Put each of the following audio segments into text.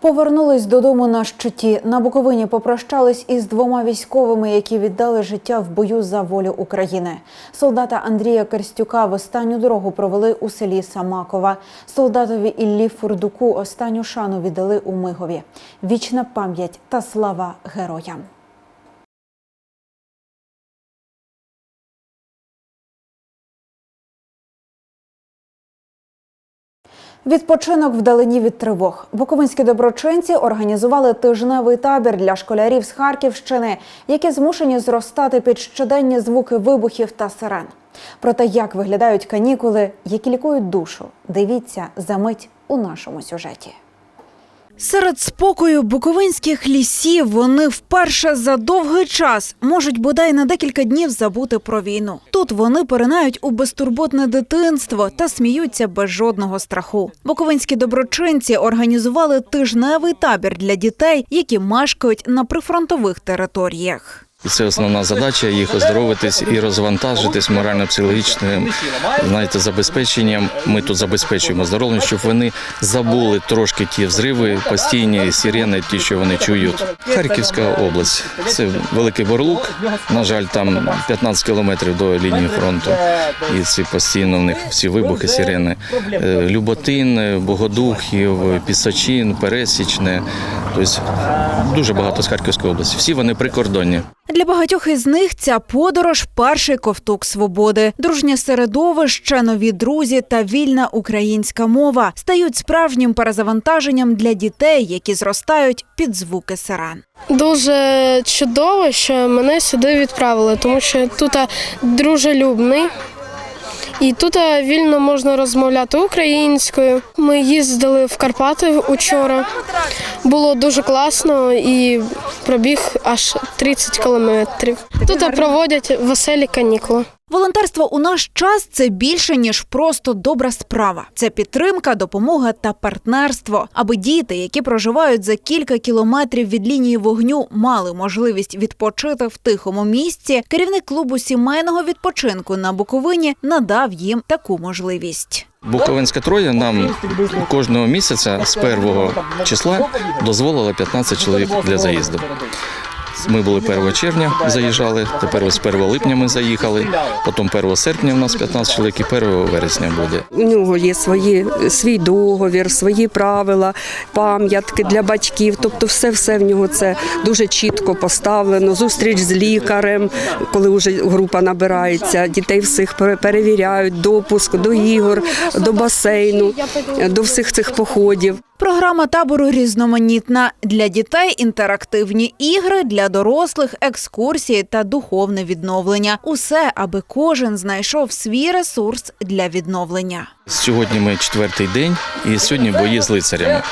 Повернулись додому на щиті. На Буковині попрощались із двома військовими, які віддали життя в бою за волю України. Солдата Андрія Керстюка в останню дорогу провели у селі Самакова. Солдатові Іллі Фурдуку останню шану віддали у Мигові. Вічна пам'ять та слава героям. Відпочинок вдалині від тривог. Буковинські доброчинці організували тижневий табір для школярів з Харківщини, які змушені зростати під щоденні звуки вибухів та сирен. Про те, як виглядають канікули, які лікують душу, дивіться за мить у нашому сюжеті. Серед спокою буковинських лісів вони вперше за довгий час можуть бодай на декілька днів забути про війну. Тут вони перенають у безтурботне дитинство та сміються без жодного страху. Буковинські доброчинці організували тижневий табір для дітей, які мешкають на прифронтових територіях. Це основна задача їх оздоровитись і розвантажитись морально-психологічним знаєте, забезпеченням. Ми тут забезпечуємо оздоровлення, щоб вони забули трошки ті взриви, постійні сирени, ті, що вони чують. Харківська область це великий борлук. На жаль, там 15 кілометрів до лінії фронту. І ці постійно в них всі вибухи, сирени. Е, Люботин, Богодухів, Пісачин, Пересічне. Тобто дуже багато з Харківської області. Всі вони прикордонні. Для багатьох із них ця подорож перший ковток свободи. Дружнє середовище, нові друзі та вільна українська мова стають справжнім перезавантаженням для дітей, які зростають під звуки сирен. Дуже чудово, що мене сюди відправили, тому що тут дружелюбний. І тут вільно можна розмовляти українською. Ми їздили в Карпати учора. Було дуже класно і пробіг аж 30 кілометрів. Тут проводять веселі канікули. Волонтерство у наш час це більше ніж просто добра справа. Це підтримка, допомога та партнерство, аби діти, які проживають за кілька кілометрів від лінії вогню, мали можливість відпочити в тихому місці. Керівник клубу сімейного відпочинку на Буковині надав їм таку можливість. Буковинська троє нам кожного місяця з першого числа дозволила 15 чоловік для заїзду. Ми були 1 червня, заїжджали. Тепер ось 1 липня ми заїхали. Потім 1 серпня у нас 15 чоловік і 1 вересня буде. У нього є свої, свій договір, свої правила, пам'ятки для батьків. Тобто, все все в нього це дуже чітко поставлено. Зустріч з лікарем, коли вже група набирається. Дітей всіх пере- перевіряють, допуск до ігор, до басейну, до всіх цих походів. Програма табору різноманітна для дітей інтерактивні ігри, для дорослих екскурсії та духовне відновлення. Усе, аби кожен знайшов свій ресурс для відновлення. Сьогодні ми четвертий день, і сьогодні бої з лицарями.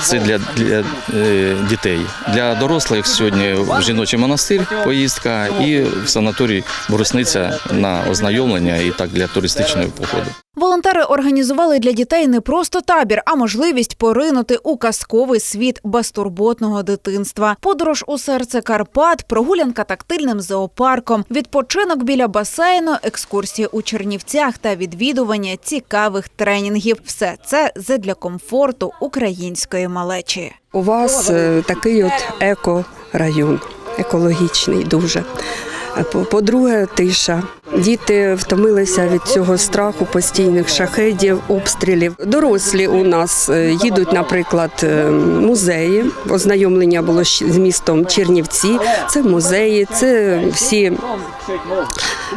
Це для, для е, дітей. Для дорослих сьогодні в жіночий монастир поїздка і в санаторій Брусниця на ознайомлення і так для туристичного походу. Волонтери організували для дітей не просто табір, а можливість поринути у казковий світ безтурботного дитинства. Подорож у серце Карпат, прогулянка тактильним зоопарком, відпочинок біля басейну, екскурсії у Чернівцях та відвідування цікавих тренінгів. Все це задля комфорту української малечі. У вас е, такий от еко-район, екологічний дуже. По-друге, тиша. Діти втомилися від цього страху постійних шахедів, обстрілів. Дорослі у нас е, їдуть, наприклад, е, музеї. Ознайомлення було з містом Чернівці. Це музеї, це всі,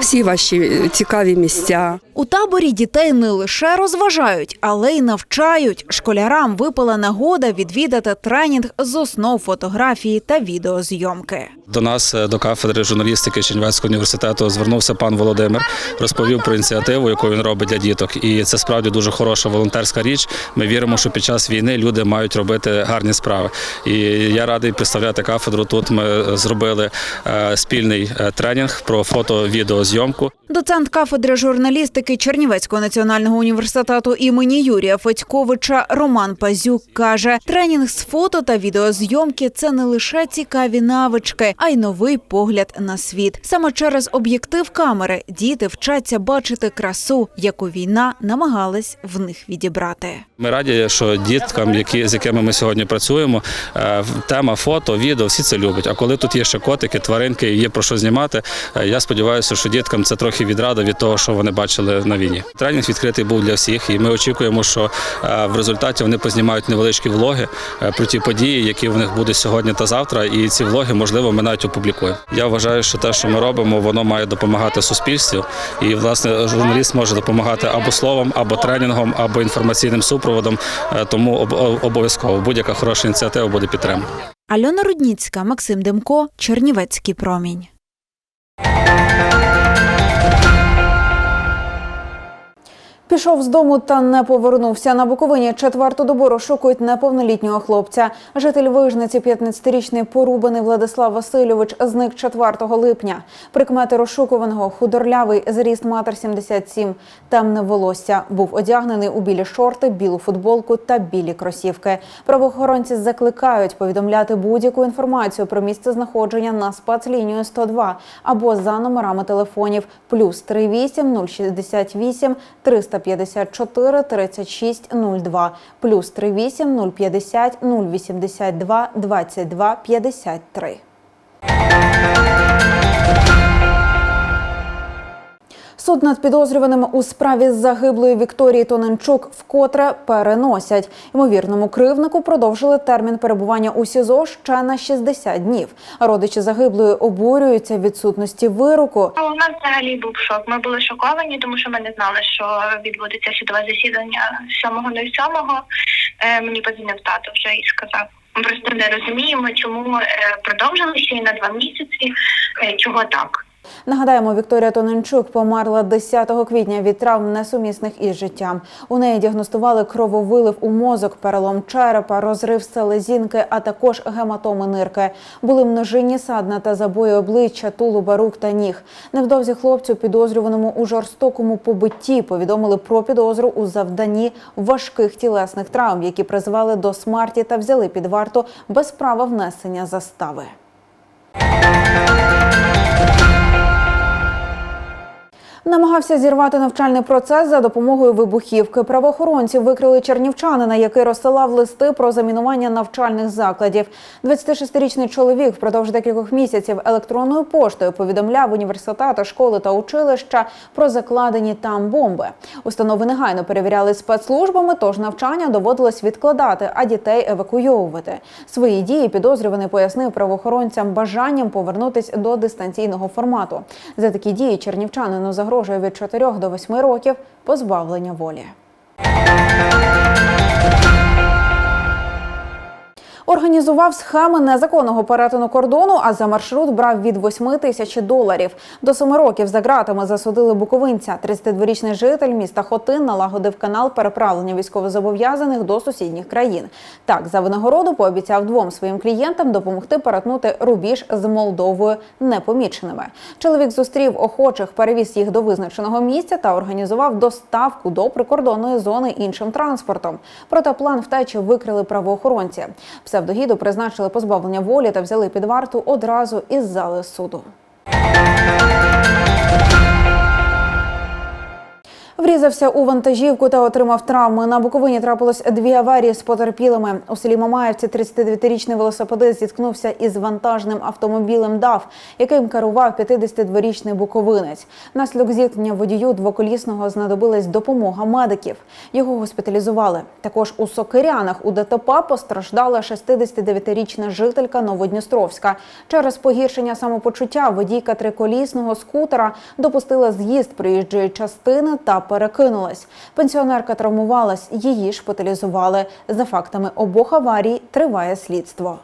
всі ваші цікаві місця. У таборі дітей не лише розважають, але й навчають. Школярам випала нагода відвідати тренінг з основ фотографії та відеозйомки. До нас е, до кафедри журналістики Чернівецького університету звернувся пан Володимир розповів про ініціативу, яку він робить для діток. І це справді дуже хороша волонтерська річ. Ми віримо, що під час війни люди мають робити гарні справи. І я радий представляти кафедру. Тут ми зробили е, спільний е, тренінг про фото-відеозйомку. Доцент кафедри журналістики Чернівецького національного університету імені Юрія Федьковича Роман Пазюк каже: тренінг з фото та відеозйомки це не лише цікаві навички, а й новий погляд на світ. Саме через об'єктив камери діти вчаться бачити красу, яку війна намагалась в них відібрати. Ми раді, що діткам, які з якими ми сьогодні працюємо, е, тема фото, відео, всі це люблять. А коли тут є ще котики, тваринки, є про що знімати, е, я сподіваюся, що діткам це трохи відрада від того, що вони бачили на війні. Тренінг відкритий був для всіх, і ми очікуємо, що е, в результаті вони познімають невеличкі влоги про ті події, які в них будуть сьогодні та завтра. І ці влоги, можливо, ми навіть опублікуємо. Я вважаю, що те, що ми робимо, воно має допомагати суспільству. І власне журналіст може допомагати або словом, або тренінгом, або інформаційним супроводом. Е, Тому обов'язково будь-яка хороша ініціатива буде підтримана. Альона Рудніцька, Максим Демко, Чернівецький промінь. Пішов з дому та не повернувся. На Буковині четверту добу розшукують неповнолітнього хлопця. Житель Вижниці, 15-річний порубаний Владислав Васильович, зник 4 липня. Прикмети розшукуваного худорлявий, зріст матер 77, темне волосся. Був одягнений у білі шорти, білу футболку та білі кросівки. Правоохоронці закликають повідомляти будь-яку інформацію про місце знаходження на спецлінію 102 або за номерами телефонів плюс 38 068 354 36 02, плюс 38 050 082 22 53. Суд над підозрюваними у справі з загиблої Вікторії Тоненчук вкотре переносять. Ймовірному кривнику продовжили термін перебування у СІЗО ще на 60 днів. Родичі загиблої обурюються відсутності вироку. У нас взагалі був шок. Ми були шоковані, тому що ми не знали, що відбудеться судове засідання 7.07. Е, Мені подзвонив тато вже і сказав. Ми просто не розуміємо, чому е, продовжили ще й на два місяці. е, Чого так? Нагадаємо, Вікторія Тоненчук померла 10 квітня від травм несумісних із життям. У неї діагностували крововилив у мозок, перелом черепа, розрив селезінки, а також гематоми нирки. Були множинні садна та забої обличчя, тулуба, рук та ніг. Невдовзі хлопцю, підозрюваному у жорстокому побитті, повідомили про підозру у завданні важких тілесних травм, які призвели до смерті та взяли під варту без права внесення застави. Намагався зірвати навчальний процес за допомогою вибухівки. Правоохоронці викрили чернівчанина, який розсилав листи про замінування навчальних закладів. 26-річний чоловік впродовж декількох місяців електронною поштою повідомляв університети, школи та училища про закладені там бомби. Установи негайно перевіряли спецслужбами, тож навчання доводилось відкладати, а дітей евакуйовувати. Свої дії підозрюваний пояснив правоохоронцям бажанням повернутись до дистанційного формату. За такі дії чернівчанину загрожує від 4 до 8 років позбавлення волі. Організував схеми незаконного перетину кордону, а за маршрут брав від 8 тисяч доларів. До 7 років за ґратами засудили буковинця. 32-річний житель міста Хотин налагодив канал переправлення військовозобов'язаних до сусідніх країн. Так, за винагороду пообіцяв двом своїм клієнтам допомогти перетнути рубіж з Молдовою непоміченими. Чоловік зустрів охочих, перевіз їх до визначеного місця та організував доставку до прикордонної зони іншим транспортом. Проте план втечі викрили правоохоронці. Псевдогіду призначили позбавлення волі та взяли під варту одразу із зали суду. Врізався у вантажівку та отримав травми. На Буковині трапилось дві аварії з потерпілими. У селі Мамаївці 39-річний велосипедист зіткнувся із вантажним автомобілем ДАФ, яким керував 52-річний буковинець. Внаслідок зіткнення водію двоколісного знадобилась допомога медиків. Його госпіталізували. Також у Сокирянах у ДТП постраждала 69-річна жителька Новодністровська. Через погіршення самопочуття водійка триколісного скутера допустила з'їзд проїжджої частини та перекинулась. Пенсіонерка травмувалась, її шпиталізували. За фактами обох аварій триває слідство.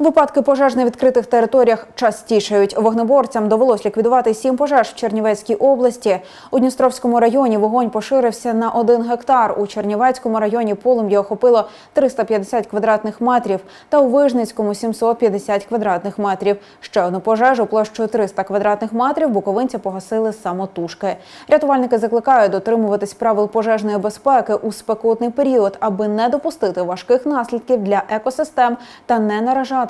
Випадки пожеж на відкритих територіях частішають. Вогнеборцям довелось ліквідувати сім пожеж в Чернівецькій області. У Дністровському районі вогонь поширився на один гектар. У Чернівецькому районі полум'я охопило 350 квадратних метрів та у Вижницькому 750 квадратних метрів. Ще одну пожежу площею 300 квадратних метрів буковинці погасили самотужки. Рятувальники закликають дотримуватись правил пожежної безпеки у спекотний період, аби не допустити важких наслідків для екосистем та не наражати